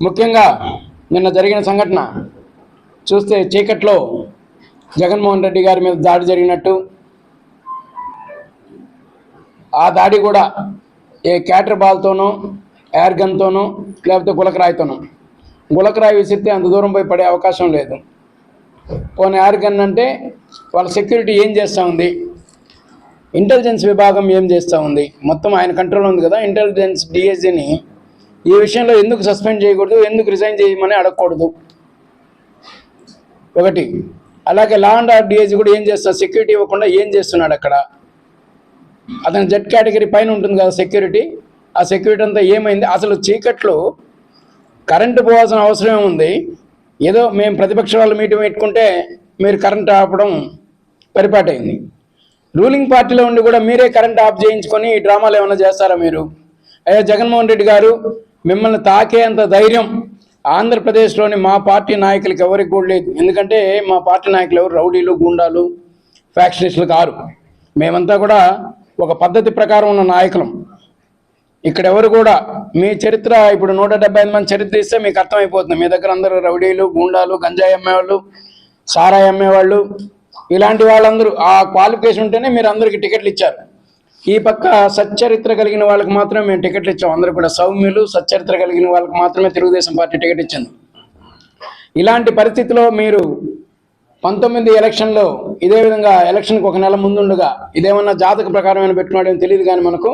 ముఖ్యంగా నిన్న జరిగిన సంఘటన చూస్తే చీకట్లో జగన్మోహన్ రెడ్డి గారి మీద దాడి జరిగినట్టు. ఆ దాడి కూడా ఏ క్యాటర్ బాల్తోనో ఎయిర్ గన్తోనో లేకపోతే గులకరాయితోనో. గులకరాయి విసిరితే అంత దూరం పోయి పడే అవకాశం లేదు. పోనీ ఎయిర్ గన్ అంటే వాళ్ళ సెక్యూరిటీ ఏం చేస్తూ ఉంది? ఇంటెలిజెన్స్ విభాగం ఏం చేస్తూ ఉంది? మొత్తం ఆయన కంట్రోల్ ఉంది కదా ఇంటెలిజెన్స్ డిఎస్జీని ఈ విషయంలో ఎందుకు సస్పెండ్ చేయకూడదు ఎందుకు రిజైన్ చేయమని అడగకూడదు. ఒకటి అలాగే లా అండ్ ఆర్డర్ డిఎస్జీ కూడా ఏం చేస్తాడు సెక్యూరిటీ ఇవ్వకుండా ఏం చేస్తున్నాడు అక్కడ? అతని జెడ్ కేటగిరీ పైన ఉంటుంది కదా సెక్యూరిటీ ఆ సెక్యూరిటీ అంతా ఏమైంది? అసలు చీకట్లో కరెంటు పోవాల్సిన అవసరం ఏముంది? ఏదో మేము ప్రతిపక్ష వాళ్ళు మీటింగ్ పెట్టుకుంటే మీరు కరెంట్ ఆపడం పరిపాటైంది. రూలింగ్ పార్టీలో ఉండి కూడా మీరే కరెంట్ ఆఫ్ చేయించుకొని ఈ డ్రామాలు ఏమైనా చేస్తారా మీరు? అయ్యా జగన్మోహన్ రెడ్డి గారు మిమ్మల్ని తాకేంత ధైర్యం ఆంధ్రప్రదేశ్లోని మా పార్టీ నాయకులకి ఎవరికి కూడా లేదు. ఎందుకంటే మా పార్టీ నాయకులు ఎవరు? రౌడీలు గుండాలు ఫ్యాక్షనిస్టులు కారు. మేమంతా కూడా ఒక పద్ధతి ప్రకారం ఉన్న నాయకులం. ఇక్కడ ఎవరు కూడా మీ చరిత్ర ఇప్పుడు నూట డెబ్బై ఐదు మంది చరిత్ర ఇస్తే మీకు అర్థమైపోతుంది. మీ దగ్గర అందరూ రౌడీలు గూండాలు గంజాయి అమ్మేవాళ్ళు సారాయి అమ్మేవాళ్ళు. ఇలాంటి వాళ్ళందరూ ఆ క్వాలిఫికేషన్ ఉంటేనే మీరు అందరికి టికెట్లు ఇచ్చారు. ఈ పక్క సచ్చరిత్ర కలిగిన వాళ్ళకి మాత్రమే మేము టికెట్లు ఇచ్చాం. అందరూ కూడా సౌమ్యులు సచ్చరిత్ర కలిగిన వాళ్ళకి మాత్రమే తెలుగుదేశం పార్టీ టికెట్ ఇచ్చింది. ఇలాంటి పరిస్థితిలో మీరు పంతొమ్మిది ఎలక్షన్లో ఇదే విధంగా ఎలక్షన్కి ఒక నెల ముందుండగా ఇదేమన్నా జాతక ప్రకారమైన పెట్టుకున్నాడేమో తెలియదు కానీ మనకు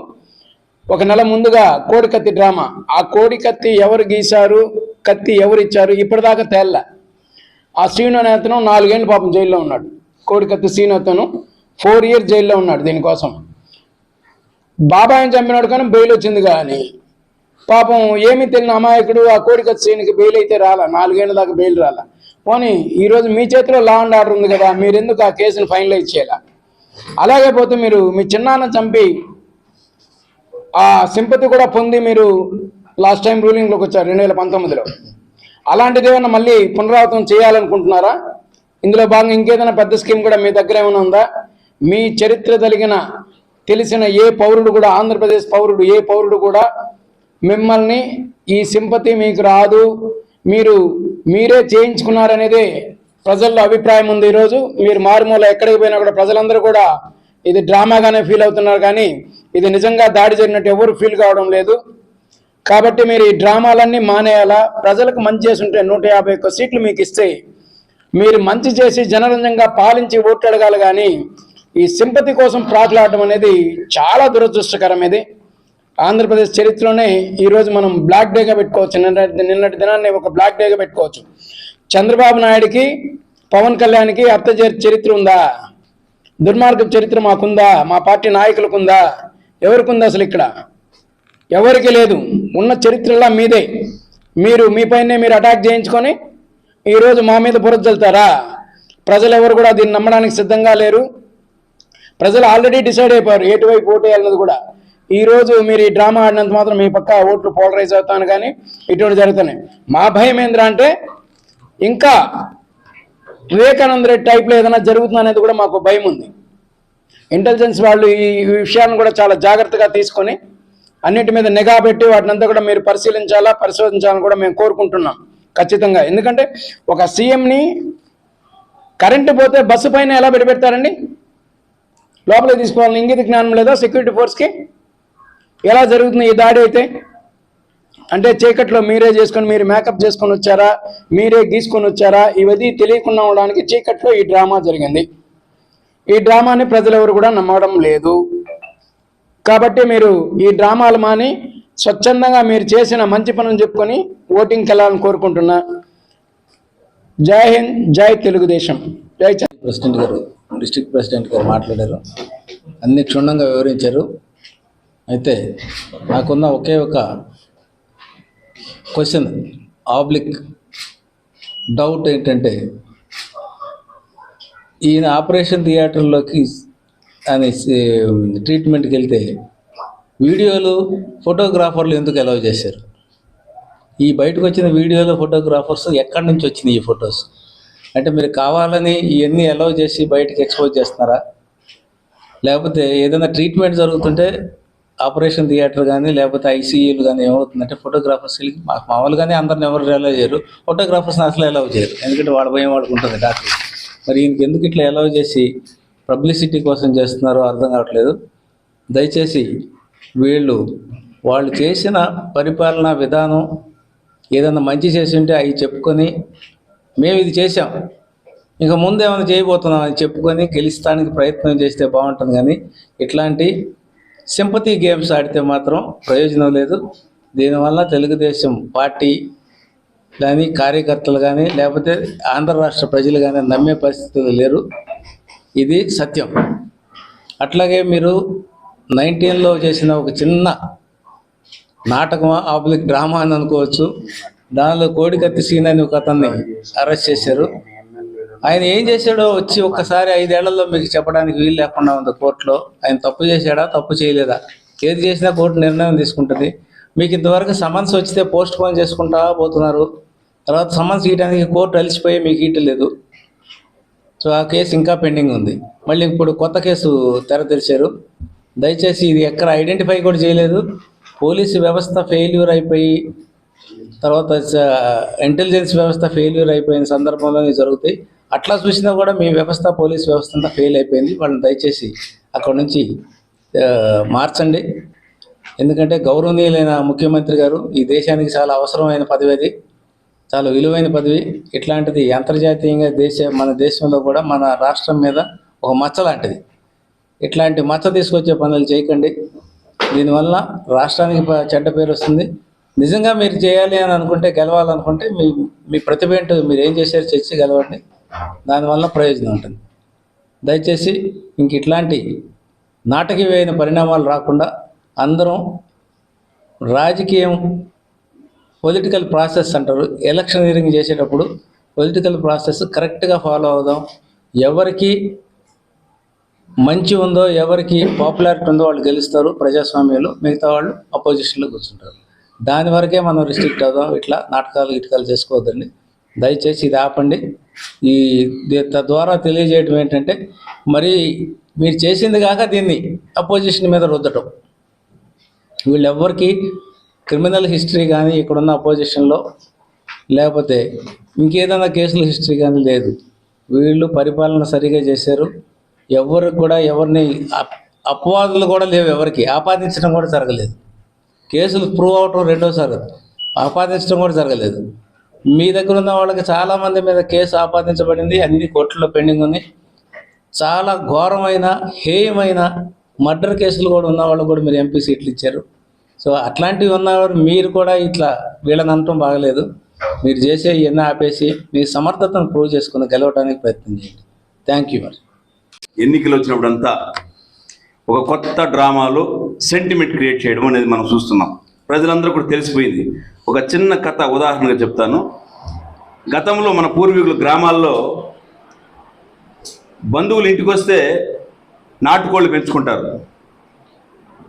ఒక నెల ముందుగా కోడి కత్తి డ్రామా. ఆ కోడి కత్తి ఎవరు గీశారు కత్తి ఎవరు ఇచ్చారు ఇప్పటిదాకా తేల్ల. ఆ శ్రీను అనే అతను నాలుగేళ్ళు పాపం జైల్లో ఉన్నాడు. కోడి కత్తి శ్రీను అతను ఫోర్ ఇయర్ జైల్లో ఉన్నాడు దీనికోసం. బాబాయిని చంపినాడు కానీ బెయిల్ వచ్చింది కానీ. పాపం ఏమీ తెలియని అమాయకుడు ఆ కోరిక శ్రీనికి బెయిల్ అయితే రాలా నాలుగేళ్ళ దాకా బెయిల్ రాలా. పోనీ ఈరోజు మీ చేతిలో లా అండ్ ఆర్డర్ ఉంది కదా మీరు ఎందుకు ఆ కేసును ఫైనలైజ్ చేయాలా? అలాగే పోతే మీరు మీ చిన్నాన్న చంపి ఆ సింపతి కూడా పొంది మీరు లాస్ట్ టైం రూలింగ్లోకి వచ్చారు రెండు వేల పంతొమ్మిదిలో. అలాంటిది ఏమైనా మళ్ళీ పునరావృతం చేయాలనుకుంటున్నారా? ఇందులో భాగంగా ఇంకేదైనా పెద్ద స్కీమ్ కూడా మీ దగ్గర ఏమైనా ఉందా? మీ చరిత్ర కలిగిన తెలిసిన ఏ పౌరుడు కూడా ఆంధ్రప్రదేశ్ పౌరుడు ఏ పౌరుడు కూడా మిమ్మల్ని ఈ సింపతి మీకు రాదు. మీరు మీరే చేయించుకున్నారనేది ప్రజల్లో అభిప్రాయం ఉంది ఈరోజు. మీరు మారుమూల ఎక్కడికి పోయినా కూడా ప్రజలందరూ కూడా ఇది డ్రామాగానే ఫీల్ అవుతున్నారు కానీ ఇది నిజంగా దాడి జరిగినట్టు ఎవరు ఫీల్ కావడం లేదు. కాబట్టి మీరు ఈ డ్రామాలన్నీ మానేయాలా? ప్రజలకు మంచి చేసి ఉంటే నూట యాభై ఒక్క సీట్లు మీకు ఇస్తే మీరు మంచి చేసి జనరంజంగా పాలించి ఓట్లు అడగాలి కానీ ఈ సింపతి కోసం ప్రాకులాడడం అనేది చాలా దురదృష్టకరం ఇది ఆంధ్రప్రదేశ్ చరిత్రలోనే ఈరోజు మనం బ్లాక్ డేగా పెట్టుకోవచ్చు. నిన్నటి నిన్నటి దినాన్ని ఒక బ్లాక్ డేగా పెట్టుకోవచ్చు. చంద్రబాబు నాయుడికి పవన్ కళ్యాణ్కి అర్థ చరిత్ర ఉందా? దుర్మార్గం చరిత్ర మాకుందా? మా పార్టీ నాయకులకు ఉందా ఎవరికి ఉందా అసలు ఇక్కడ? ఎవరికి లేదు. ఉన్న చరిత్రలా మీదే. మీరు మీపైనే మీరు అటాక్ చేయించుకొని ఈరోజు మా మీద బురద చల్లుతారా ప్రజలు ఎవరు కూడా దీన్ని నమ్మడానికి సిద్ధంగా లేరు. ప్రజలు ఆల్రెడీ డిసైడ్ అయిపోయారు ఎటువైపు ఓటు వేయాలన్నది కూడా. ఈ రోజు మీరు ఈ డ్రామా ఆడినంత మాత్రం మీ పక్క ఓట్లు పోలరైజ్ అవుతాను కానీ ఇటువంటి జరుగుతున్నాయి. మా భయం ఏంద్రా అంటే ఇంకా వివేకానంద రెడ్డి టైప్లో ఏదైనా జరుగుతుంది అనేది కూడా మాకు భయం ఉంది. ఇంటెలిజెన్స్ వాళ్ళు ఈ విషయాన్ని కూడా చాలా జాగ్రత్తగా తీసుకొని అన్నిటి మీద నిఘా పెట్టి వాటినంతా కూడా మీరు పరిశీలించాలా పరిశోధించాలని కూడా మేము కోరుకుంటున్నాం ఖచ్చితంగా. ఎందుకంటే ఒక సీఎంని కరెంటు పోతే బస్సు పైన ఎలా పెడతారండి? లోపలికి తీసుకోవాలని ఇంగిత జ్ఞానం లేదా సెక్యూరిటీ ఫోర్స్కి ఎలా జరుగుతుంది ఈ దాడి అయితే? అంటే చీకట్లో మీరే చేసుకొని మీరు మేకప్ చేసుకొని వచ్చారా? మీరే గీసుకొని వచ్చారా? ఇవన్నీ తెలియకుండా ఉండడానికి చీకట్లో ఈ డ్రామా జరిగింది. ఈ డ్రామాని ప్రజలు ఎవరు కూడా నమ్మడం లేదు. కాబట్టి మీరు ఈ డ్రామాలు మాని స్వచ్ఛందంగా మీరు చేసిన మంచి పనులు చెప్పుకొని ఓటింగ్కి వెళ్ళాలని కోరుకుంటున్నా. జై హింద్ జై తెలుగుదేశం. జై చంద్ర ప్రెసిడెంట్ గారు డిస్ట్రిక్ట్ ప్రెసిడెంట్ గారు మాట్లాడారు. అన్ని క్షుణ్ణంగా వివరించారు. అయితే నాకున్న ఒకే ఒక క్వశ్చన్ ఆబ్లిక్ డౌట్ ఏంటంటే ఈయన ఆపరేషన్ థియేటర్లోకి అని ట్రీట్మెంట్కి వెళ్తే వీడియోలు ఫోటోగ్రాఫర్లు ఎందుకు అలౌ చేశారు? ఈ బయటకు వచ్చిన వీడియోలో ఫోటోగ్రాఫర్స్ ఎక్కడి నుంచి వచ్చినాయి ఈ ఫొటోస్? అంటే మీరు కావాలని ఇవన్నీ అలౌ చేసి బయటకు ఎక్స్పోజ్ చేస్తున్నారా? లేకపోతే ఏదైనా ట్రీట్మెంట్ జరుగుతుంటే ఆపరేషన్ థియేటర్ కానీ లేకపోతే ఐసీయూలు కానీ ఏమవుతుందంటే ఫోటోగ్రాఫర్స్ మామూలుగానే అందరిని ఎవరు అలౌ చేయరు. ఫోటోగ్రాఫర్స్ని అసలు అలౌ చేయరు. ఎందుకంటే వాళ్ళ భయం వాడుకుంటుంది డాక్టర్ మరి ఈయనకి ఎందుకు ఇట్లా అలౌ చేసి పబ్లిసిటీ కోసం చేస్తున్నారో అర్థం కావట్లేదు. దయచేసి వీళ్ళు వాళ్ళు చేసిన పరిపాలనా విధానం ఏదైనా మంచి చేసి ఉంటే అవి చెప్పుకొని మేము ఇది చేసాం ఇంకా ముందు ఏమైనా చేయబోతున్నాం అని చెప్పుకొని గెలుస్తానికి ప్రయత్నం చేస్తే బాగుంటుంది కానీ ఇట్లాంటి సింపతి గేమ్స్ ఆడితే మాత్రం ప్రయోజనం లేదు. దీనివల్ల తెలుగుదేశం పార్టీ కానీ కార్యకర్తలు కానీ లేకపోతే ఆంధ్ర రాష్ట్ర ప్రజలు కానీ నమ్మే పరిస్థితులు లేరు. ఇది సత్యం. అట్లాగే మీరు నైన్టీన్లో చేసిన ఒక చిన్న నాటకం ఆబ్లిక్ డ్రామా అని అనుకోవచ్చు. దానిలో కోడికత్తి సీన్ అని ఒక అతన్ని అరెస్ట్ చేశారు. ఆయన ఏం చేశాడో వచ్చి ఒక్కసారి ఐదేళ్ళలో మీకు చెప్పడానికి వీలు లేకుండా ఉంది కోర్టులో. ఆయన తప్పు చేశాడా తప్పు చేయలేదా? ఏది చేసినా కోర్టు నిర్ణయం తీసుకుంటుంది. మీకు ఇంతవరకు సమన్స్ వచ్చితే పోస్ట్ పోన్ చేసుకుంటా పోతున్నారు. తర్వాత సమన్స్ ఇవ్వడానికి కోర్టు అలిసిపోయి మీకు ఇవ్వలేదు సో ఆ కేసు ఇంకా పెండింగ్ ఉంది. మళ్ళీ ఇప్పుడు కొత్త కేసు తెర తెరిచారు. దయచేసి ఇది ఎక్కడ ఐడెంటిఫై కూడా చేయలేదు. పోలీసు వ్యవస్థ ఫెయిల్యూర్ అయిపోయి తర్వాత ఇంటెలిజెన్స్ వ్యవస్థ ఫెయిల్యూర్ అయిపోయిన సందర్భంలో జరుగుతాయి. అట్లా చూసినా కూడా మీ వ్యవస్థ పోలీస్ వ్యవస్థ అంతా ఫెయిల్ అయిపోయింది. వాళ్ళని దయచేసి అక్కడ నుంచి మార్చండి. ఎందుకంటే గౌరవనీయులైన ముఖ్యమంత్రి గారు ఈ దేశానికి చాలా అవసరమైన పదవి అది. చాలా విలువైన పదవి. ఇట్లాంటిది అంతర్జాతీయంగా దేశ మన దేశంలో కూడా మన రాష్ట్రం మీద ఒక మచ్చ లాంటిది. ఇట్లాంటి మచ్చ తీసుకొచ్చే పనులు చేయకండి. దీనివల్ల రాష్ట్రానికి చెడ్డ పేరు వస్తుంది. నిజంగా మీరు చేయాలి అని అనుకుంటే గెలవాలనుకుంటే మీ మీ ప్రతిభ ఏంటో మీరు ఏం చేశారు చర్చి గెలవండి. దానివల్ల ప్రయోజనం ఉంటుంది. దయచేసి ఇంక ఇట్లాంటి నాటకీయమైన పరిణామాలు రాకుండా అందరం రాజకీయం పొలిటికల్ ప్రాసెస్ అంటారు. ఎలక్షనీరింగ్ చేసేటప్పుడు పొలిటికల్ ప్రాసెస్ కరెక్ట్గా ఫాలో అవుదాం. ఎవరికి మంచి ఉందో ఎవరికి పాపులారిటీ ఉందో వాళ్ళు గెలుస్తారు ప్రజాస్వామ్యంలో. మిగతా వాళ్ళు అపోజిషన్లో కూర్చుంటారు. దాని వరకే మనం రిస్ట్రిక్ట్ అవుదాం. ఇట్లా నాటకాలు గిటకాలు చేసుకోవద్దండి. దయచేసి ఇది ఆపండి. ఈ తద్వారా తెలియజేయడం ఏంటంటే మరి మీరు చేసింది కాక దీన్ని అపోజిషన్ మీద రుద్దటం. వీళ్ళెవ్వరికి క్రిమినల్ హిస్టరీ కానీ ఇక్కడున్న అపోజిషన్లో లేకపోతే ఇంకేదైనా కేసుల హిస్టరీ కానీ లేదు. వీళ్ళు పరిపాలన సరిగా చేశారు. ఎవరు కూడా ఎవరిని అప్- అపవాదులు కూడా లేవు ఎవరికి. ఆపాదించడం కూడా జరగలేదు. కేసులు ప్రూవ్ అవటం రెండోసారి. ఆపాదించడం కూడా జరగలేదు. మీ దగ్గర ఉన్న వాళ్ళకి చాలామంది మీద కేసు ఆపాదించబడింది అన్ని కోర్టులో పెండింగ్ ఉంది. చాలా ఘోరమైన హేయమైన మర్డర్ కేసులు కూడా ఉన్న వాళ్ళు కూడా మీరు ఎంపీ సీట్లు ఇచ్చారు. సో అట్లాంటివి ఉన్నవారు మీరు కూడా ఇట్లా వీళ్ళని అనటం బాగలేదు. మీరు చేసే ఇవన్నీ ఆపేసి మీ సమర్థతను ప్రూవ్ చేసుకుని గెలవడానికి ప్రయత్నం చేయండి. థ్యాంక్ యూ మరి ఎన్నికలు వచ్చినప్పుడంతా ఒక కొత్త డ్రామాలో సెంటిమెంట్ క్రియేట్ చేయడం అనేది మనం చూస్తున్నాం. ప్రజలందరూ కూడా తెలిసిపోయింది. ఒక చిన్న కథ ఉదాహరణగా చెప్తాను. గతంలో మన పూర్వీకులు గ్రామాల్లో బంధువులు ఇంటికి వస్తే నాటుకోళ్ళు పెంచుకుంటారు.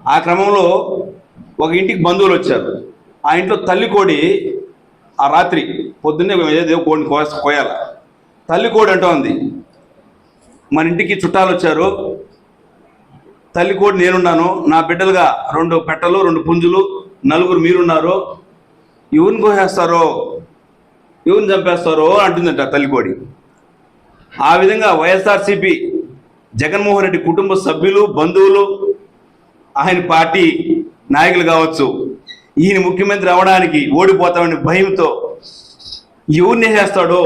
ఆ క్రమంలో ఒక ఇంటికి బంధువులు వచ్చారు. ఆ ఇంట్లో తల్లి కోడి ఆ రాత్రి పొద్దున్నే ఏదో కోడిని కోస కోయాల? తల్లి కోడి అంటూ ఉంది మన ఇంటికి చుట్టాలు వచ్చారు. తల్లి కోడి నేనున్నాను. నా బిడ్డలుగా రెండు పెట్టలు రెండు పుంజులు నలుగురు మీరున్నారు. ఎవరిని కోసేస్తారో? ఎవరిని చంపేస్తారో అంటుందంట తల్లి కోడి. ఆ విధంగా వైఎస్ఆర్సిపి జగన్మోహన్ రెడ్డి కుటుంబ సభ్యులు బంధువులు ఆయన పార్టీ నాయకులు కావచ్చు ఈయన ముఖ్యమంత్రి అవడానికి ఓడిపోతామని భయంతో ఎవరిని ఏం చేస్తాడో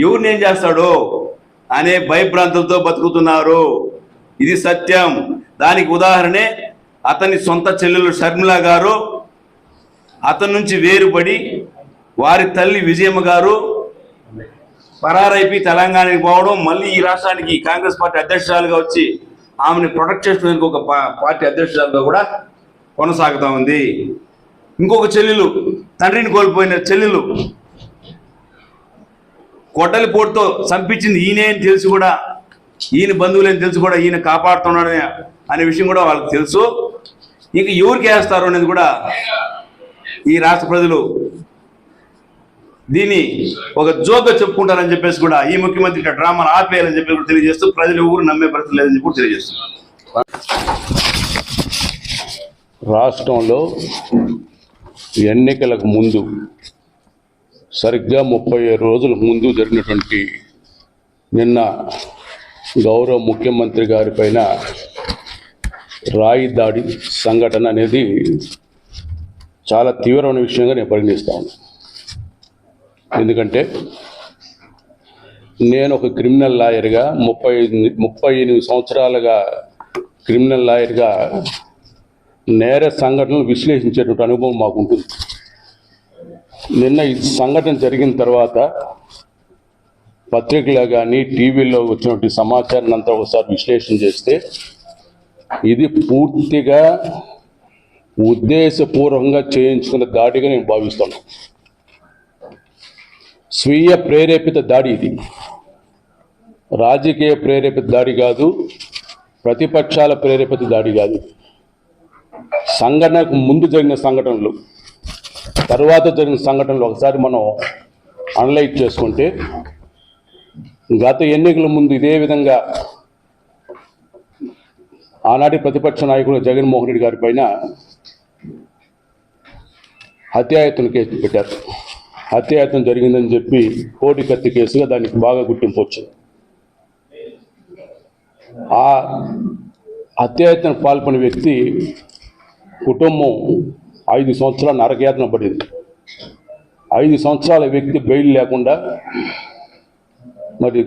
ఎవరిని ఏం చేస్తాడో? అనే భయభ్రాంతులతో బతుకుతున్నారు. ఇది సత్యం. దానికి ఉదాహరణే అతని సొంత చెల్లెలు షర్మిల గారు అతని నుంచి వేరుపడి వారి తల్లి విజయమ్మ గారు పరారైపి తెలంగాణకి పోవడం మళ్ళీ ఈ రాష్ట్రానికి కాంగ్రెస్ పార్టీ అధ్యక్షురాలుగా వచ్చి ఆమెను ప్రొటెక్ట్ చేసుకోవడానికి ఒక పార్టీ అధ్యక్షురాలుగా కూడా కొనసాగుతా ఉంది. ఇంకొక చెల్లెలు తండ్రిని కోల్పోయిన చెల్లెలు కొట్టలి పోటుతో చంపించింది ఈయనే అని తెలిసి కూడా ఈయన బంధువులని తెలుసు కూడా ఈయన కాపాడుతున్నాడని అనే విషయం కూడా వాళ్ళకి తెలుసు. ఇంక ఎవరికి వేస్తారు అనేది కూడా ఈ రాష్ట్ర ప్రజలు దీన్ని ఒక జోక్గా చెప్పుకుంటారని చెప్పేసి కూడా ఈ ముఖ్యమంత్రి డ్రామాను ఆపేయాలని చెప్పి కూడా తెలియజేస్తూ ప్రజలు ఎవరు నమ్మే పరిస్థితి లేదని చెప్పి కూడా తెలియజేస్తున్నారు రాష్ట్రంలో ఎన్నికలకు ముందు సరిగ్గా ముప్పై రోజుల ముందు జరిగినటువంటి నిన్న గౌరవ ముఖ్యమంత్రి గారి పైన రాయి దాడి సంఘటన అనేది చాలా తీవ్రమైన విషయంగా నేను పరిగణిస్తాను ఎందుకంటే నేను ఒక క్రిమినల్ లాయర్గా ముప్పై ముప్పై ఎనిమిది సంవత్సరాలుగా క్రిమినల్ లాయర్గా నేర సంఘటనలు విశ్లేషించేటువంటి అనుభవం మాకు ఉంటుంది నిన్న ఈ సంఘటన జరిగిన తర్వాత పత్రికలో కానీ టీవీలో వచ్చినటువంటి సమాచారాన్ని అంతా ఒకసారి విశ్లేషణ చేస్తే ఇది పూర్తిగా ఉద్దేశపూర్వకంగా చేయించుకున్న దాడిగా నేను భావిస్తాను. స్వీయ ప్రేరేపిత దాడి ఇది. రాజకీయ ప్రేరేపిత దాడి కాదు ప్రతిపక్షాల ప్రేరేపిత దాడి కాదు. సంఘటనకు ముందు జరిగిన సంఘటనలు తర్వాత జరిగిన సంఘటనలు ఒకసారి మనం అనలైజ్ చేసుకుంటే గత ఎన్నికల ముందు ఇదే విధంగా ఆనాటి ప్రతిపక్ష నాయకుడు జగన్మోహన్ రెడ్డి గారి పైన హత్యాయత్న కేసు పెట్టారు. హత్యాయత్నం జరిగిందని చెప్పి కోటి కత్తి కేసుగా దానికి బాగా గుర్తింపు వచ్చింది. ఆ హత్యాయత్నం పాల్పడిన వ్యక్తి కుటుంబం ఐదు సంవత్సరాల నరకయాతన పడింది. ఐదు సంవత్సరాల వ్యక్తి బెయిల్ లేకుండా మరి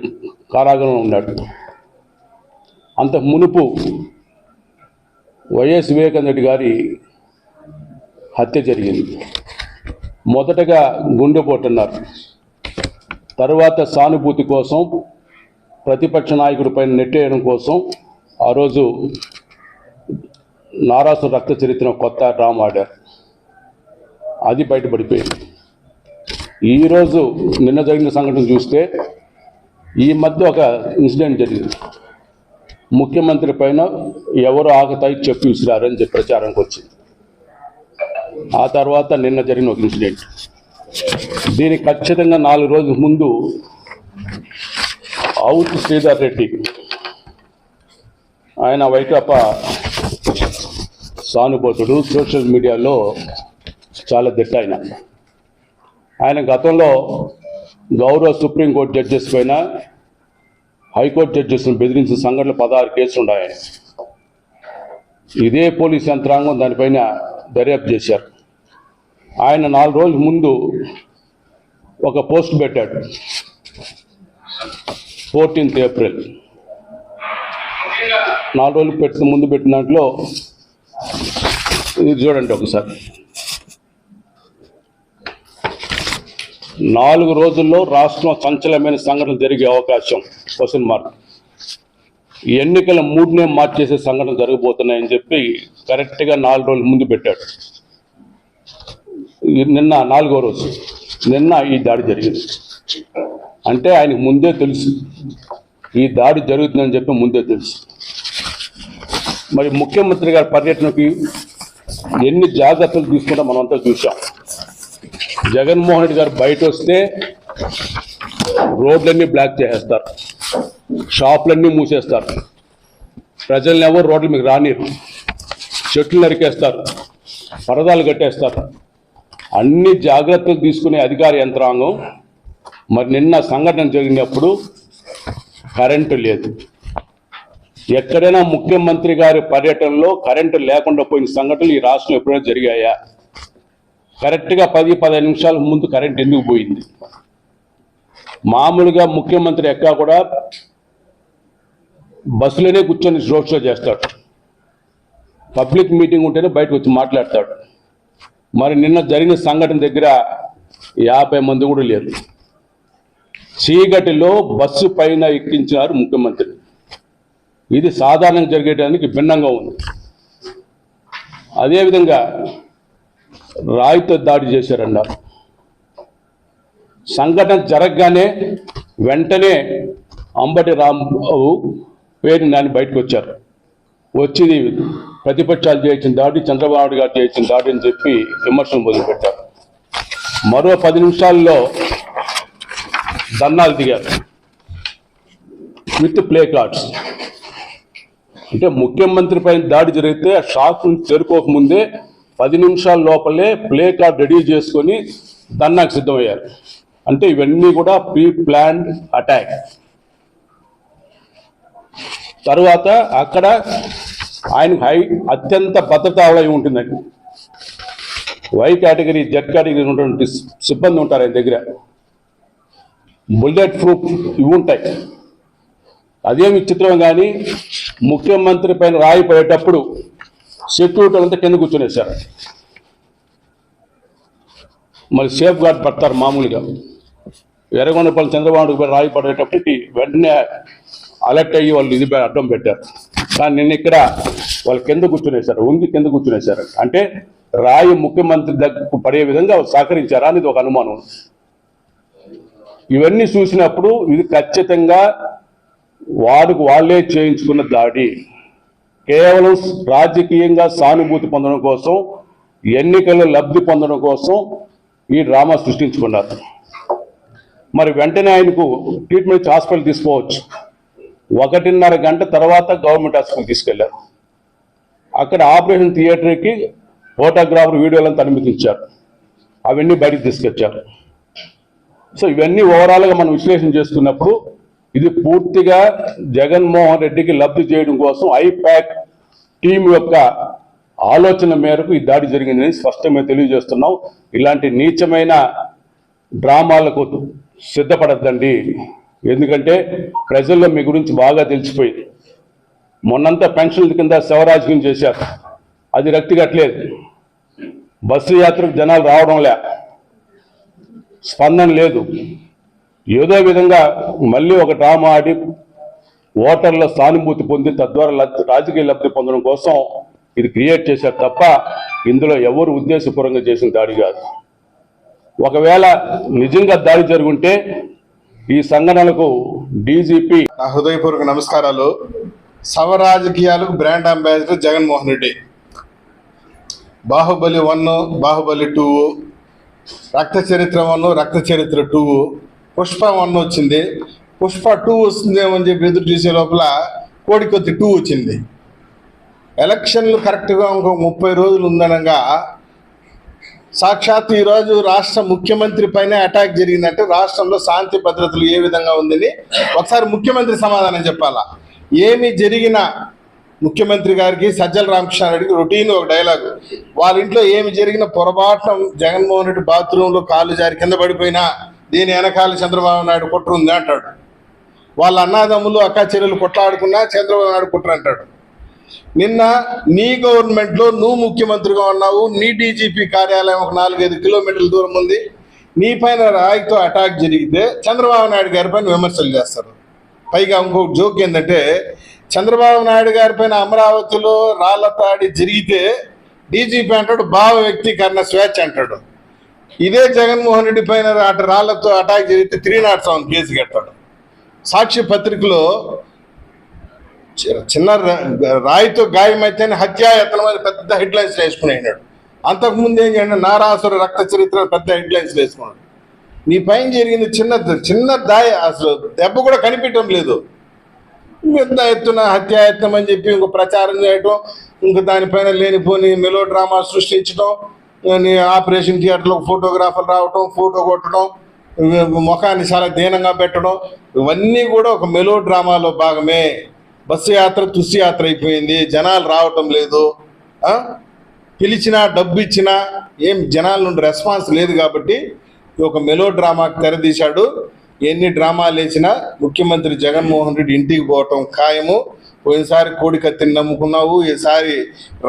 కారాగారంలో ఉన్నాడు. అంత మునుపు వైఎస్ వివేకానంద రెడ్డి గారి హత్య జరిగింది. మొదటగా గుండెపోటు అన్నారు తర్వాత సానుభూతి కోసం ప్రతిపక్ష నాయకుడి పైన నెట్టేయడం కోసం ఆ రోజు నారాసు రక్త చరిత్ర కొత్త డ్రామా ఆడారు. అది బయటపడిపోయింది. ఈరోజు నిన్న జరిగిన సంఘటన చూస్తే ఈ మధ్య ఒక ఇన్సిడెంట్ జరిగింది. ముఖ్యమంత్రి పైన ఎవరు ఆకతాయి చెప్పి విసిరారని చెప్పి ప్రచారంకి వచ్చింది. ఆ తర్వాత నిన్న జరిగిన ఒక ఇన్సిడెంట్. దీనికి ఖచ్చితంగా నాలుగు రోజుల ముందు అవుత్ శ్రీధర్ రెడ్డి ఆయన వైకాపా సానుభూతుడు సోషల్ మీడియాలో చాలా దిట్ట ఆయన ఆయన గతంలో గౌరవ సుప్రీంకోర్టు జడ్జెస్ పైన హైకోర్టు జడ్జెస్ను బెదిరించిన సంఘటనలు పదహారు కేసులు ఉన్నాయి. ఇదే పోలీస్ యంత్రాంగం దానిపైన దర్యాప్తు చేశారు. ఆయన నాలుగు రోజుల ముందు ఒక పోస్ట్ పెట్టాడు. Fourteenth April. నాలుగు రోజులు పెట్టిన ముందు పెట్టిన దాంట్లో ఇది చూడండి ఒకసారి. నాలుగు రోజుల్లో రాష్ట్రం సంచలనమైన సంఘటనలు జరిగే అవకాశం క్వశ్చన్ మార్క్. ఎన్నికల మూడునే మార్చేసే సంఘటన జరగబోతున్నాయని చెప్పి కరెక్ట్గా నాలుగు రోజుల ముందు పెట్టాడు. నిన్న నాలుగో రోజు. నిన్న ఈ దాడి జరిగింది. అంటే ఆయనకు ముందే తెలుసు. ఈ దాడి జరుగుతుందని చెప్పి ముందే తెలుసు. మరి ముఖ్యమంత్రి గారి పర్యటనకి ఎన్ని జాగ్రత్తలు తీసుకుంటా మనమంతా చూసాం జగన్మోహన్ రెడ్డి గారు బయట వస్తే రోడ్లన్నీ బ్లాక్ చేసేస్తారు. షాపులన్నీ మూసేస్తారు. ప్రజల్ని ఎవరు రోడ్ల మీకు రానిరు చెట్లు నరికేస్తారు. పరదాలు కట్టేస్తారు. అన్ని జాగ్రత్తలు తీసుకునే అధికార యంత్రాంగం. మరి నిన్న సంఘటన జరిగినప్పుడు కరెంటు లేదు. ఎక్కడైనా ముఖ్యమంత్రి గారి పర్యటనలో కరెంటు లేకుండా పోయిన సంఘటనలు ఈ రాష్ట్రంలో ఎప్పుడైనా జరిగాయా? కరెక్ట్గా పది పదిహేను నిమిషాల ముందు కరెంట్ ఎందుకు పోయింది? మామూలుగా ముఖ్యమంత్రి ఎక్క కూడా బస్సులోనే కూర్చొని రోడ్ షో చేస్తాడు. పబ్లిక్ మీటింగ్ ఉంటేనే బయటకు వచ్చి మాట్లాడతాడు. మరి నిన్న జరిగిన సంఘటన దగ్గర యాభై మంది కూడా లేరు. చీకటిలో బస్సు పైన ఎక్కించినారు ముఖ్యమంత్రి. ఇది సాధారణంగా జరిగేటానికి భిన్నంగా ఉంది. అదేవిధంగా రాయితో దాడి చేశారన్నారు సంఘటన జరగగానే వెంటనే అంబటి రాంబాబు పేరు నాని బయటకు వచ్చారు. వచ్చింది ప్రతిపక్షాలు చేసిన దాడి చంద్రబాబు గారు చేసిన దాడి అని చెప్పి విమర్శలు మొదలుపెట్టారు. మరో పది నిమిషాల్లో ధర్నాలు దిగారు. With play cards. అంటే ముఖ్యమంత్రి పైన దాడి జరిగితే షాక్ నుంచి పది నిమిషాల లోపలే ప్లే కార్డ్ రెడీ చేసుకొని దన్నాకు సిద్ధమయ్యారు. అంటే ఇవన్నీ కూడా ప్రీ ప్లాన్డ్ అటాక్. తర్వాత అక్కడ ఆయన హై అత్యంత భద్రతా అవలయం ఉంటుందండి. వై కేటగిరీ జెడ్ కేటగిరీ ఉన్నటువంటి సిబ్బంది ఉంటారు ఆయన దగ్గర. బుల్లెట్ ప్రూఫ్ ఇవి ఉంటాయి. అదేమి చిత్రం కానీ ముఖ్యమంత్రి పైన రాయిపోయేటప్పుడు సెక్యూరిటీ అంతా కింద కూర్చునేశారు. మరి సేఫ్ గార్డ్ పడతారు మామూలుగా. ఎర్రగొండపల్లి చంద్రబాబు రాయి పడేటప్పటికి వెంటనే అలర్ట్ అయ్యి వాళ్ళు ఇది అడ్డం పెట్టారు. కానీ నిన్న ఇక్కడ వాళ్ళు కింద కూర్చునేశారు ఉంగి కింద కూర్చునేశారు. అంటే రాయి ముఖ్యమంత్రి దగ్గరకు పడే విధంగా సహకరించారా అనేది ఒక అనుమానం. ఇవన్నీ చూసినప్పుడు ఇది ఖచ్చితంగా వాడుకు వాళ్ళే చేయించుకున్న దాడి. కేవలం రాజకీయంగా సానుభూతి పొందడం కోసం ఎన్నికల్లో లబ్ధి పొందడం కోసం ఈ డ్రామా సృష్టించుకున్నారు. మరి వెంటనే ఆయనకు ట్రీట్మెంట్ హాస్పిటల్ తీసుకోవచ్చు. ఒకటిన్నర గంట తర్వాత గవర్నమెంట్ హాస్పిటల్ తీసుకెళ్ళారు. అక్కడ ఆపరేషన్ థియేటర్కి ఫోటోగ్రాఫర్ వీడియోలంతా అనుమతించారు అవన్నీ బయటకు తీసుకొచ్చారు. సో ఇవన్నీ ఓవరాల్గా మనం విశ్లేషణ చేసుకున్నప్పుడు ఇది పూర్తిగా జగన్మోహన్ రెడ్డికి లబ్ధి చేయడం కోసం ఐపాక్ టీం యొక్క ఆలోచన మేరకు ఈ దాడి జరిగిందని స్పష్టంగా తెలియజేస్తున్నాం. ఇలాంటి నీచమైన డ్రామాలకు సిద్ధపడద్దండి. ఎందుకంటే ప్రజల్లో మీ గురించి బాగా తెలిసిపోయింది మొన్నంతా పెన్షన్ల కింద శవరాజకీయం చేశారు. అది రక్తి కట్టలేదు. బస్సు యాత్రకు జనాలు రావడం లే. స్పందన లేదు. ఏదో విధంగా మళ్ళీ ఒక డ్రామా ఆడి ఓటర్ల సానుభూతి పొంది తద్వారా రాజకీయ లబ్ధి పొందడం కోసం ఇది క్రియేట్ చేశారు తప్ప ఇందులో ఎవరు ఉద్దేశపూర్వకంగా చేసిన దాడి కాదు. ఒకవేళ నిజంగా దాడి జరుగుంటే ఈ సంఘటనలకు డీజీపీ హృదయపూర్వక నమస్కారాలు. సవ రాజకీయాలకు brand ambassador Jaganmohan Reddy. Baahubali one Baahubali two Rakta Charitra one రక్త చరిత్ర టూ పుష్ప వన్ వచ్చింది. పుష్ప టూ వస్తుందేమో అని చెప్పి ఎదురు చూసే లోపల కోడికొత్తి టూ వచ్చింది. ఎలక్షన్లు కరెక్ట్గా ఇంకో ముప్పై రోజులు ఉందనగా సాక్షాత్ ఈరోజు రాష్ట్ర ముఖ్యమంత్రి పైన అటాక్ జరిగిందంటే రాష్ట్రంలో శాంతి భద్రతలు ఏ విధంగా ఉందని ఒకసారి ముఖ్యమంత్రి సమాధానం చెప్పాలా? ఏమి జరిగిన ముఖ్యమంత్రి గారికి సజ్జల రామకృష్ణారెడ్డికి రొటీన్ ఒక డైలాగ్. వాళ్ళ ఇంట్లో ఏమి జరిగిన పొరపాటున జగన్మోహన్ రెడ్డి బాత్రూంలో కాళ్ళు జారి కింద పడిపోయినా దీని వెనకాల చంద్రబాబు నాయుడు కుట్ర ఉంది అంటాడు. వాళ్ళ అన్నాదమ్ములు అక్క చెల్లెలు కొట్లాడుకున్నా చంద్రబాబు నాయుడు కుట్ర అంటాడు. నిన్న నీ గవర్నమెంట్లో నువ్వు ముఖ్యమంత్రిగా ఉన్నావు నీ డీజీపీ కార్యాలయం ఒక నాలుగైదు కిలోమీటర్ల దూరం ఉంది. నీ పైన రాయితో అటాక్ జరిగితే చంద్రబాబు నాయుడు గారి పైన విమర్శలు చేస్తారు. పైగా ఇంకొక జోక్ ఏంటంటే చంద్రబాబు నాయుడు గారి పైన అమరావతిలో రాళ్ళ తాడి జరిగితే డీజీపీ అంటాడు భావ వ్యక్తీకరణ స్వేచ్ఛ అంటాడు. ఇదే జగన్మోహన్ రెడ్డి పైన అటు రాళ్ళతో అటాక్ జరిగితే త్రీ నాట్ సెవెన్ కేసు కట్టాడు. సాక్షి పత్రికలో చిన్న రాయితో గాయమైతేనే హత్యాయత్నం అని పెద్ద హెడ్లైన్స్ వేసుకునేనాడు అంతకుముందు ఏం చేయండి నారాసుర రక్త చరిత్ర పెద్ద హెడ్లైన్స్ వేసుకున్నాడు. నీ పైన జరిగింది చిన్న చిన్న దాయ అసలు దెబ్బ కూడా కనిపించడం లేదు. పెద్ద ఎత్తున హత్యాయత్నం అని చెప్పి ఇంకో ప్రచారం చేయటం ఇంక దానిపైన లేనిపోని మెలో డ్రామా సృష్టించడం ఆపరేషన్ థియేటర్లో ఫోటోగ్రాఫర్ రావటం ఫోటో కొట్టడం ముఖాన్ని చాలా దీనంగా పెట్టడం ఇవన్నీ కూడా ఒక మెలో డ్రామాలో భాగమే. బస్సు యాత్ర తుస్సు యాత్ర అయిపోయింది. జనాలు రావటం లేదు. పిలిచినా డబ్బు ఇచ్చినా ఏం జనాల నుండి రెస్పాన్స్ లేదు కాబట్టి ఒక మెలో డ్రామాకి తెరదీశాడు. ఎన్ని డ్రామాలు వేసినా ముఖ్యమంత్రి జగన్మోహన్ రెడ్డి ఇంటికి పోవటం ఖాయము. పోయినసారి కోడికత్తిని నమ్ముకున్నావు ఈసారి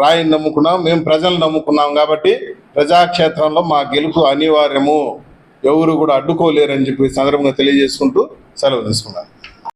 రాయిని నమ్ముకున్నావు మేము ప్రజలు నమ్ముకున్నాం కాబట్టి ప్రజాక్షేత్రంలో మా గెలుపు అనివార్యము. ఎవరు కూడా అడ్డుకోలేరని చెప్పి సందర్భంగా తెలియజేసుకుంటూ సెలవు తీసుకున్నాను